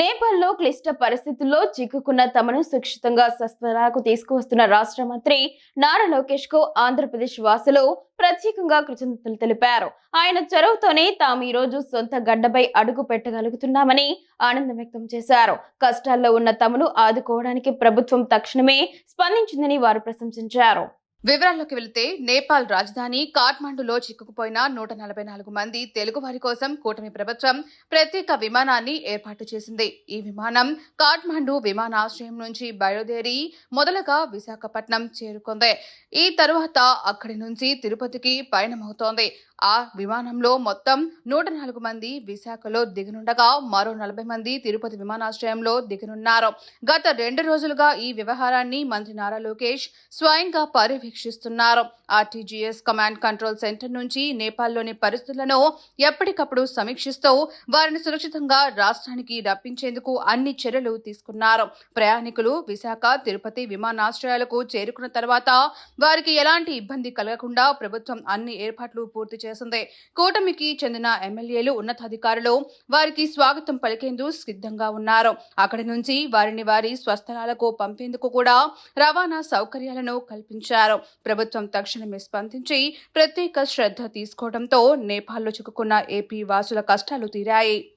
నేపాల్లో క్లిష్ట పరిస్థితుల్లో చిక్కుకున్న తమను సురక్షితంగా స్వస్థలాకు తీసుకువస్తున్న రాష్ట్ర మంత్రి నారా లోకేష్కు ఆంధ్రప్రదేశ్ వాసులు ప్రత్యేకంగా కృతజ్ఞతలు తెలిపారు. ఆయన చొరవతోనే తాము ఈ రోజు సొంత గడ్డపై అడుగు పెట్టగలుగుతున్నామని ఆనందం వ్యక్తం చేశారు. కష్టాల్లో ఉన్న తమను ఆదుకోవడానికి ప్రభుత్వం తక్షణమే స్పందించిందని వారు ప్రశంసించారు. వివరాల్లోకి వెళితే నేపాల్ రాజధాని కాఠ్మండులో చిక్కుకుపోయిన నూట నలభై నాలుగు మంది తెలుగు వారి కోసం కూటమి ప్రభుత్వం ప్రత్యేక విమానాన్ని ఏర్పాటు చేసింది. ఈ విమానం కాఠ్మండు విమానాశ్రయం నుంచి బయలుదేరి మొదలుగా విశాఖపట్నం చేరుకుంది. ఈ తరువాత అక్కడి నుంచి తిరుపతికి పయనమవుతోంది. ఆ విమానంలో మొత్తం నూట నాలుగు మంది విశాఖలో దిగనుండగా మరో నలభై మంది తిరుపతి విమానాశ్రయంలో దిగనున్నారు. గత రెండు రోజులుగా ఈ వ్యవహారాన్ని మంత్రి నారా లోకేష్ స్వయంగా నిరీక్షిస్తున్నారు ఆర్టీజీఎస్ కమాండ్ కంట్రోల్ సెంటర్ నుంచి నేపాల్లోని పరిస్థితులను ఎప్పటికప్పుడు సమీక్షిస్తూ వారిని సురక్షితంగా రాష్ట్రానికి రప్పించేందుకు అన్ని చర్యలు తీసుకున్నారు. ప్రయాణికులు విశాఖ తిరుపతి విమానాశ్రయాలకు చేరుకున్న తర్వాత వారికి ఎలాంటి ఇబ్బంది కలగకుండా ప్రభుత్వం అన్ని ఏర్పాట్లు పూర్తి చేసింది. కూటమికి చెందిన ఎమ్మెల్యేలు ఉన్నతాధికారులు వారికి స్వాగతం పలికేందుకు సిద్ధంగా ఉన్నారు. అక్కడి నుంచి వారిని వారి స్వస్థలాలకు పంపేందుకు కూడా రవాణా సౌకర్యాలను కల్పించారు. ప్రభుత్వం తక్షణమే స్పందించి ప్రత్యేక శ్రద్ధ తీసుకోవడంతో నేపాల్లో చిక్కుకున్న ఏపీ వాసుల కష్టాలు తీరాయి.